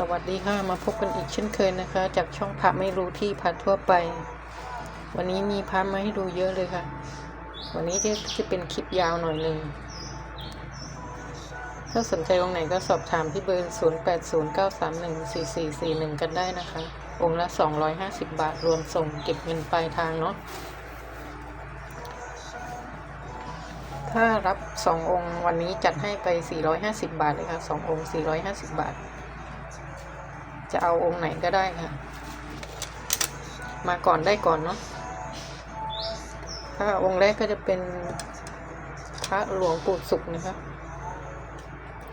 สวัสดีค่ะ มาพบกันอีกเช่นเคยนะคะ จากช่องพระไม่รู้ที่พัดทั่วไป วันนี้มีพระมาให้ดูเยอะเลยค่ะ วันนี้จะจะเป็นคลิปยาวหน่อยหนึ่งถ้าสนใจองค์ไหนก็สอบถามที่เบอร์ 0809314441 กันได้นะคะ องค์ละ 250 บาทรวมส่งเก็บเงินปลายทางเนาะถ้ารับ 2 องค์วันนี้จัดให้ไป 450 บาทเลยค่ะ 2 องค์ 450 บาท จะเอาองค์ไหนก็ได้ค่ะ มาก่อนได้ก่อนเนาะถ้าองค์แรกก็จะเป็นพระหลวงปู่สุขนะคะ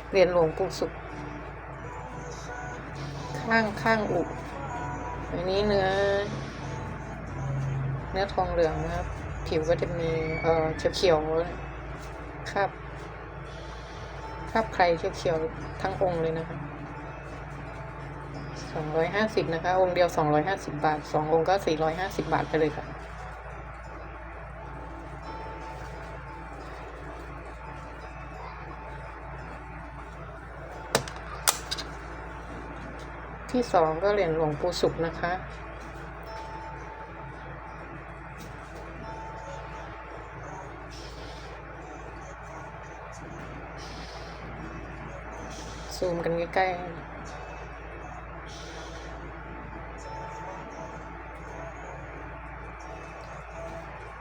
เหรียญหลวงปู่สุข ข้างข้างอุอันนี้เนื้อ เนื้อทองเหลืองนะครับ ผิวก็จะมีเอ่อเขียวเขียวๆคราบคราบใครเขียวเขียวๆทั้งองค์เลยนะคะ สองร้อยห้าสิบนะคะ องค์เดียวสองร้อยห้าสิบบาทสององค์ก็สี่ร้อยห้าสิบบาทไปเลยค่ะที่สองก็เหรียญหลวงปู่สุขนะคะ ซูมกันใกล้ๆ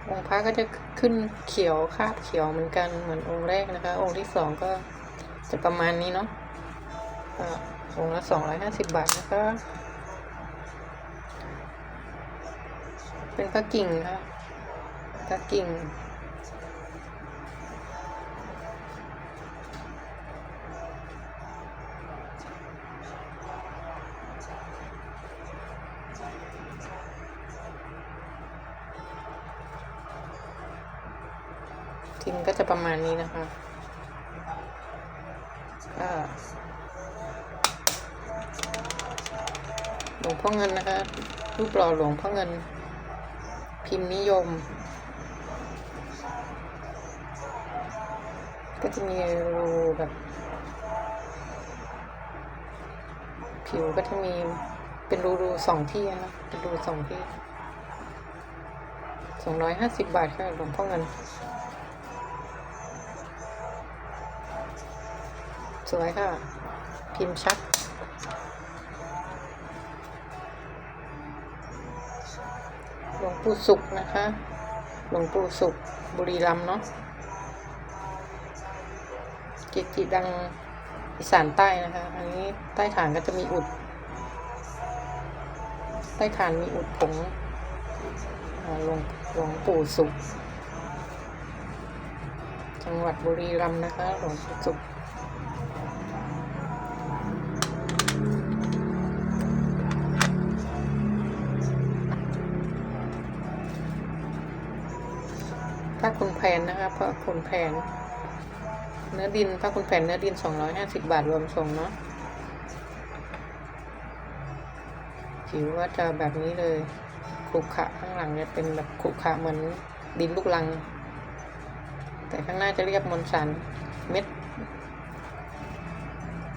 องค์พระก็จะขึ้นเขียวคาบเขียวเหมือนกันเหมือนองค์แรกนะคะ องค์ที่สองก็จะประมาณนี้เนาะองค์ละสองร้อยห้าสิบบาทนะคะ เป็นพระกิ่งค่ะพระกิ่ง ทิมก็จะประมาณนี้นะคะก็หลวงพ่อเงินนะคะรูปหล่อหลวงพ่อเงิน พิมพ์นิยม ก็จะมีรูแบบผิวก็จะมีเป็นรูรูสองที่นะคะเป็นรูสองที่สองร้อยห้าสิบบาทค่ะหลวงพ่อเงิน วยค่ะ พิมพ์ชัด หลวงปู่สุขนะคะ หลวงปู่สุขบุรีรัมเนาะเกจิดังอีสานใต้นะคะ อันนี้ใต้ฐานก็จะมีอุด ใต้ฐานมีอุดผงหลวงหลวงปู่สุข จังหวัดบุรีรัมย์นะคะ หลวงปู่สุข ผนนะคะพระคุณแผน เนื้อดินพระคุณแผนเนื้อดินสองร้อยห้าสิบบาทรวมส่งเนาะผิวก็จะแบบนี้เลยขรุขระข้างหลังจะเป็นแบบขรุขระเหมือนดินลูกลัง แต่ข้างหน้าจะเรียกมวลสารเม็ด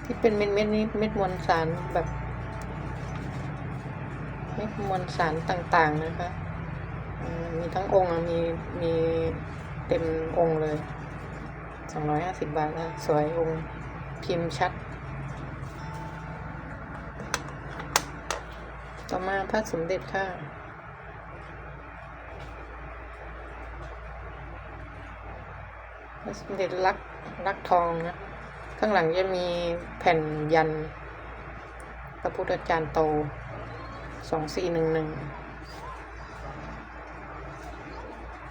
ที่เป็นเม็ดเม็ดนี้เม็ดมวลสารแบบเม็ดมวลสารต่างๆนะคะมีทั้งองค์มีมี เต็มองค์เลยสองร้อยห้าสิบาทนะสวยองค์พิมพ์ชัด ต่อมาพระสมเด็จค่ะพระสมเด็จรักรักทองนะ ข้างหลังจะมีแผ่นยันพระพุทธจารย์โตนึ่ง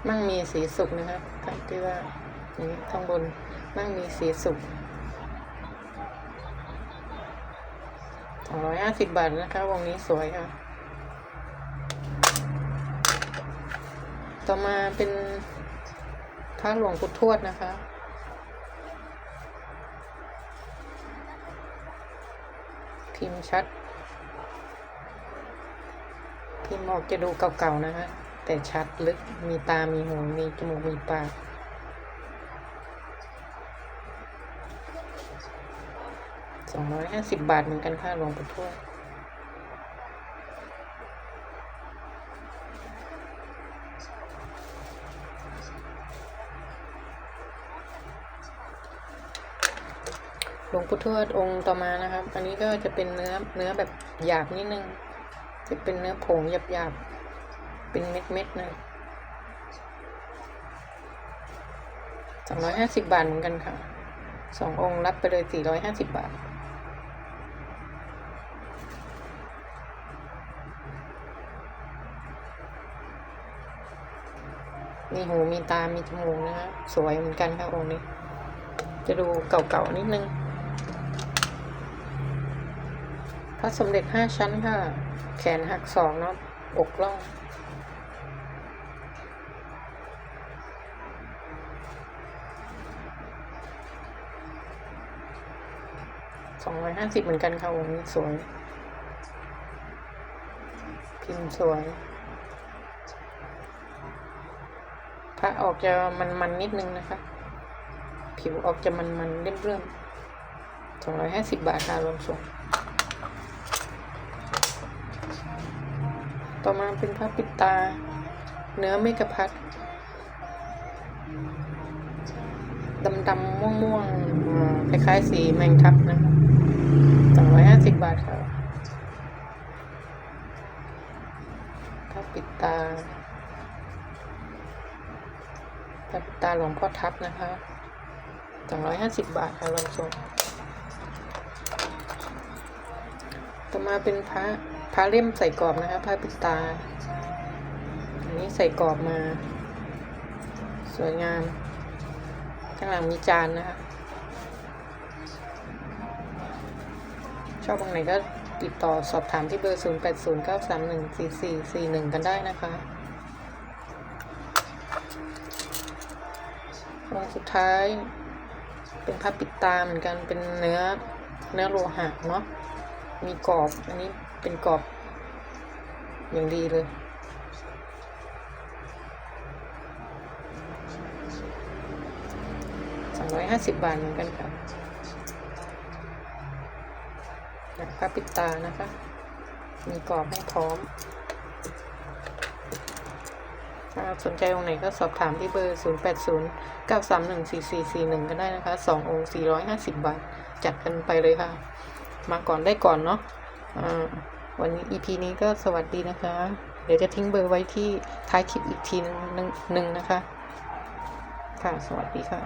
มั่งมีสีสุกนะครับที่ว่าอย่างนี้ข้างบนมั่งมีสีสุกสองร้อยห้าสิบบาทนะคะวงนี้สวยค่ะ ต่อมาเป็นพระหลวงปู่ทวดนะคะพิมพ์ชัด พิมพ์ออกจะดูเก่าๆนะคะ แต่ชัดลึกมีตา มีหู มีจมูก มีปาก สองร้อยห้าสิบบาทเหมือนกันค่ะหลวงปู่ทวดหลวงปู่ทวดองค์ต่อมานะครับ อันนี้ก็จะเป็นเนื้อเนื้อแบบหยาบนิดนึง จะเป็นเนื้อผงหยาบหยาบๆ เป็นเม็ดเม็ดๆนะสองร้อยห้าสิบบาทเหมือนกันค่ะสององค์รับไปเลยสี่ร้อยห้าสิบบาท มีหูมีตา มีจมูกนะคะสวยเหมือนกันค่ะองค์นี้ จะดูเก่าๆนิดนึง พระสมเด็จห้าชั้นค่ะ แขนหักสองเนาะอกล่อง สองร้อยห้าสิบเหมือนกันค่ะองนี้สวย พิมพ์สวย พระออกจะมันๆนิดนึงนะคะ ผิวออกจะมันๆเรื่อมๆสองร้อยห้าสิบบาทค่ะรวมส่งต่อมาเป็นพระปิดตา เนื้อเมกะพัดดำๆม่วงๆคล้ายๆสีแมงทับนะคะ สองร้อยห้าสิบบาทค่ะพระปิดตาพระปิดตาหลวงพ่อทับนะคะสองร้อยห้าสิบบาทค่ะลองส่ต่อมาเป็นพระพระเล่มใส่กรอบนะคะพระปิดตา อันนี้ใส่กรอบมา สวยงาม ข้างหลังมีจานนะคะ ชอบตรงไหนก็ติดต่อสอบถามที่เบอร์ 0 8 0 9 3 1 4 4 4 1 กันได้นะคะองค์สุดท้าย เป็นพับปิดตาเหมือนกันเป็นเนื้อเนื้อโลหะเนาะมีกรอบ อันนี้เป็นกรอบอย่างดีเลยสองร้อยห้าสิบบาทเหมือนกันค่ะ จากพระปิดตานะคะ มีกรอบให้พร้อมถ้าสนใจองค์ไหนก็สอบถามที่เบอร์ 0 8 0 9 3 1 4 4 4 1ก็ได้นะคะ 2 องค์ 450 บาท จัดกันไปเลยค่ะ มาก่อนได้ก่อนเนาะอ่าวันนี้ EP นี้ก็สวัสดีนะคะ เดี๋ยวจะทิ้งเบอร์ไว้ที่ท้ายคลิปอีกทีนึงหนึ่งนะคะ ค่ะ สวัสดีค่ะ